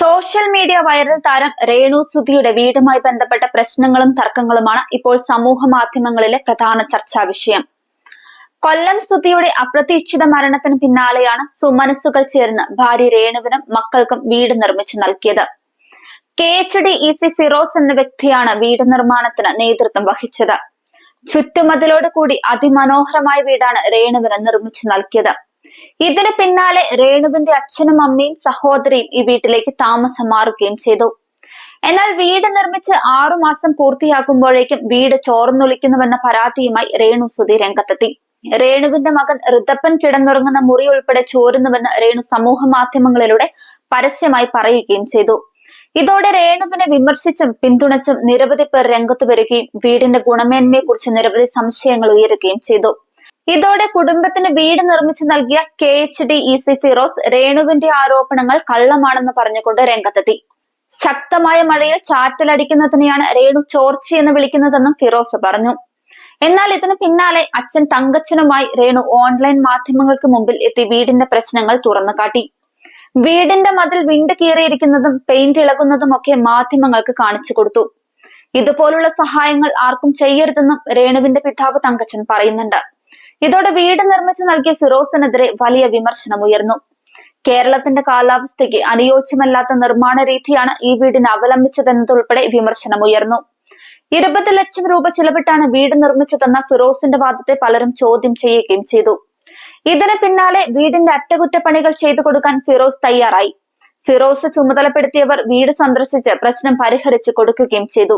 Social media viral താരം രേണു സുധിയുടെ വീടുമായി ബന്ധപ്പെട്ട പ്രശ്നങ്ങളും തർക്കങ്ങളുമാണ് ഇപ്പോൾ സമൂഹ മാധ്യമങ്ങളിലെ പ്രധാന ചർച്ചാ വിഷയം. കൊല്ലം സുധിയുടെ അപ്രതീക്ഷിത മരണത്തിന് പിന്നാലെയാണ് സുമനസ്സുകൾ ചേർന്ന് ഭാര്യ രേണുവിനും മക്കൾക്കും വീട് നിർമ്മിച്ചു നൽകിയത്. K H D E C Firoz എന്ന വ്യക്തിയാണ് വീട് നിർമ്മാണത്തിന് നേതൃത്വം വഹിച്ചത്. ചുറ്റുമതിലോട് കൂടി അതിമനോഹരമായ വീടാണ് രേണുവിന് നിർമ്മിച്ചു നൽകിയത്. ഇതിന് പിന്നാലെ രേണുവിന്റെ അച്ഛനും അമ്മയും സഹോദരിയും ഈ വീട്ടിലേക്ക് താമസം മാറുകയും ചെയ്തു. എന്നാൽ വീട് നിർമ്മിച്ച് ആറുമാസം പൂർത്തിയാക്കുമ്പോഴേക്കും വീട് ചോർന്നൊലിക്കുന്നുവെന്ന പരാതിയുമായി രേണു സുധി രംഗത്തെത്തി. രേണുവിന്റെ മകൻ ഋതപ്പൻ കിടന്നുറങ്ങുന്ന മുറി ഉൾപ്പെടെ ചോരുന്നുവെന്ന് രേണു സമൂഹ മാധ്യമങ്ങളിലൂടെ പരസ്യമായി പറയുകയും ചെയ്തു. ഇതോടെ രേണുവിനെ വിമർശിച്ചും പിന്തുണച്ചും നിരവധി പേർ രംഗത്ത് വരികയും വീടിന്റെ ഗുണമേന്മയെക്കുറിച്ച് നിരവധി സംശയങ്ങൾ ഉയരുകയും ചെയ്തു. ഇതോടെ കുടുംബത്തിന് വീട് നിർമ്മിച്ചു നൽകിയ K H D E C Firoz രേണുവിന്റെ ആരോപണങ്ങൾ കള്ളമാണെന്ന് പറഞ്ഞുകൊണ്ട് രംഗത്തെത്തി. ശക്തമായ മഴയിൽ ചാറ്റലടിക്കുന്നതിനെയാണ് രേണു ചോർച്ചയെന്ന് വിളിക്കുന്നതെന്നും ഫിറോസ് പറഞ്ഞു. എന്നാൽ ഇതിനു പിന്നാലെ അച്ഛൻ തങ്കച്ചനുമായി രേണു ഓൺലൈൻ മാധ്യമങ്ങൾക്ക് മുമ്പിൽ എത്തി വീടിന്റെ പ്രശ്നങ്ങൾ തുറന്നു കാട്ടി. വീടിന്റെ മതിൽ വിണ്ട് കീറിയിരിക്കുന്നതും പെയിന്റ് ഇളകുന്നതും ഒക്കെ മാധ്യമങ്ങൾക്ക് കാണിച്ചു കൊടുത്തു. ഇതുപോലുള്ള സഹായങ്ങൾ ആർക്കും ചെയ്യരുതെന്നും രേണുവിന്റെ പിതാവ് തങ്കച്ചൻ പറയുന്നുണ്ട്. ഇതോടെ വീട് നിർമ്മിച്ചു നൽകിയ ഫിറോസിനെതിരെ വലിയ വിമർശനം ഉയർന്നു. കേരളത്തിന്റെ കാലാവസ്ഥയ്ക്ക് അനുയോജ്യമല്ലാത്ത നിർമ്മാണ രീതിയാണ് ഈ വീടിന് അവലംബിച്ചതെന്നതുൾപ്പെടെ വിമർശനം ഉയർന്നു. ഇരുപത് ലക്ഷം രൂപ ചിലവിട്ടാണ് വീട് നിർമ്മിച്ചതെന്ന ഫിറോസിന്റെ വാദത്തെ പലരും ചോദ്യം ചെയ്യുകയും ചെയ്തു. ഇതിന് പിന്നാലെ വീടിന്റെ അറ്റകുറ്റപ്പണികൾ ചെയ്തു കൊടുക്കാൻ ഫിറോസ് തയ്യാറായി. ഫിറോസ് ചുമതലപ്പെടുത്തിയവർ വീട് സന്ദർശിച്ച് പ്രശ്നം പരിഹരിച്ചു കൊടുക്കുകയും ചെയ്തു.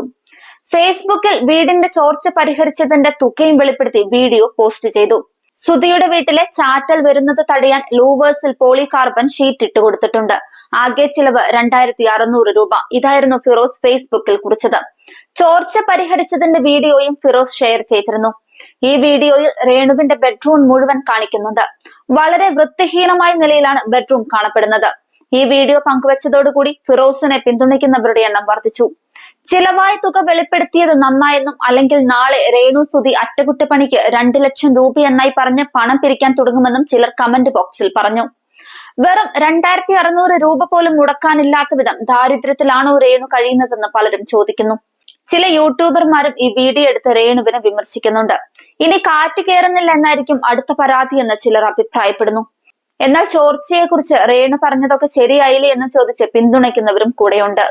ഫേസ്ബുക്കിൽ വീടിന്റെ ചോർച്ച പരിഹരിച്ചതിന്റെ തുകയും വെളിപ്പെടുത്തി വീഡിയോ പോസ്റ്റ് ചെയ്തു. സുധിയുടെ വീട്ടിലെ ചാറ്റൽ വരുന്നത് തടയാൻ ലൂവേഴ്സിൽ പോളികാർബൺ ഷീറ്റ് ഇട്ട് കൊടുത്തിട്ടുണ്ട്. ആകെ ചിലവ് രണ്ടായിരത്തി അറുന്നൂറ് രൂപ. ഇതായിരുന്നു ഫിറോസ് ഫേസ്ബുക്കിൽ കുറിച്ചത്. ചോർച്ച പരിഹരിച്ചതിന്റെ വീഡിയോയും ഫിറോസ് ഷെയർ ചെയ്തിരുന്നു. ഈ വീഡിയോയിൽ രേണുവിന്റെ ബെഡ്റൂം മുഴുവൻ കാണിക്കുന്നുണ്ട്. വളരെ വൃത്തിഹീനമായ നിലയിലാണ് ബെഡ്റൂം കാണപ്പെടുന്നത്. ഈ വീഡിയോ പങ്കുവച്ചതോടുകൂടി ഫിറോസിനെ പിന്തുണയ്ക്കുന്നവരുടെ എണ്ണം വർദ്ധിച്ചു. ചിലവായ തുക വെളിപ്പെടുത്തിയത് നന്നായെന്നും അല്ലെങ്കിൽ നാളെ രേണു സുധി അറ്റകുറ്റപ്പണിക്ക് രണ്ടു ലക്ഷം രൂപ എന്നായി പറഞ്ഞ് പണം പിരിക്കാൻ തുടങ്ങുമെന്നും ചിലർ കമന്റ് ബോക്സിൽ പറഞ്ഞു. വെറും രണ്ടായിരത്തി അറുന്നൂറ് രൂപ പോലും മുടക്കാനില്ലാത്ത വിധം ദാരിദ്ര്യത്തിലാണോ രേണു കഴിയുന്നതെന്ന് പലരും ചോദിക്കുന്നു. ചില യൂട്യൂബർമാരും ഈ വീഡിയോ എടുത്ത് രേണുവിനെ വിമർശിക്കുന്നുണ്ട്. ഇനി കാറ്റ് കയറുന്നില്ല എന്നായിരിക്കും അടുത്ത പരാതി എന്ന് ചിലർ അഭിപ്രായപ്പെടുന്നു. എന്നാൽ ചോർച്ചയെക്കുറിച്ച് രേണു പറഞ്ഞതൊക്കെ ശരിയായില്ലേ എന്ന് ചോദിച്ച് പിന്തുണയ്ക്കുന്നവരും കൂടെയുണ്ട്.